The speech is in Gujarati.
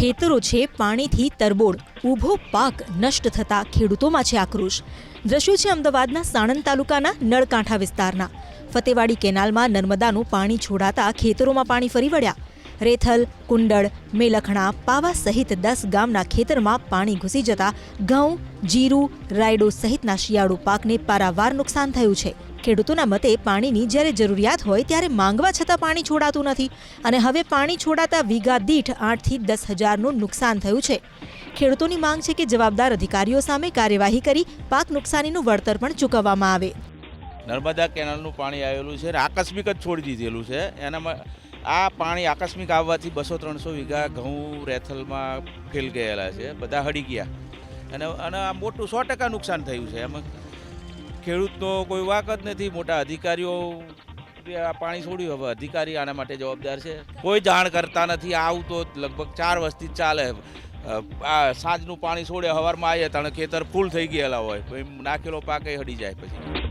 ખેતરો છે પાણીથી તરબોળ. ઊભો પાક નષ્ટ થતા ખેડૂતોમાં છે આક્રોશ. દ્રશ્યો છે અમદાવાદના સાણંદ તાલુકાના નળકાંઠા વિસ્તારના. ફતેવાડી કેનાલમાં નર્મદાનું પાણી છોડાતા ખેતરોમાં પાણી ફરી વળ્યા. રેથલ, કુંડળ, મેલખણા, પાવા સહિત દસ ગામના ખેતરમાં પાણી ઘૂસી જતા ઘઉં, જીરું, રાયડો સહિતના શિયાળુ પાકને પારાવાર નુકસાન થયું છે. ખેડૂતોના મતે પાણીની જ્યારે જરૂરિયાત હોય ત્યારે માંગવા છતાં પાણી છોડાતું નથી અને હવે પાણી છોડાતા વીઘા દીઠ આઠથી દસ હજારનું નુકસાન થયું છે. ખેડૂતોની માંગ છે કે જવાબદાર અધિકારીઓ સામે કાર્યવાહી કરી પાક નુકસાનીનું વળતર પણ ચૂકવવામાં આવે. નર્મદા કેનાલનું પાણી આવેલું છે આકસ્મિક જ છોડી દીધેલું છે. એનામાં આ પાણી આકસ્મિક આવવાથી બસો ત્રણસો વીઘા ઘઉં રેથલમાં ફેલ ગયેલા છે. બધા હળી ગયા. અને અને આ મોટું સો ટકા નુકસાન થયું છે. એમાં ખેડૂતનો કોઈ વાક જ નથી. મોટા અધિકારીઓ આ પાણી છોડ્યું, હવે અધિકારી આના માટે જવાબદાર છે. કોઈ જાણ કરતા નથી. આવું તો લગભગ ચાર વર્ષથી ચાલે. આ સાંજનું પાણી છોડે, હવારમાં આવીએ, તાણે ખેતર ફૂલ થઈ ગયેલા હોય. નાખેલો પાક હડી જાય પછી.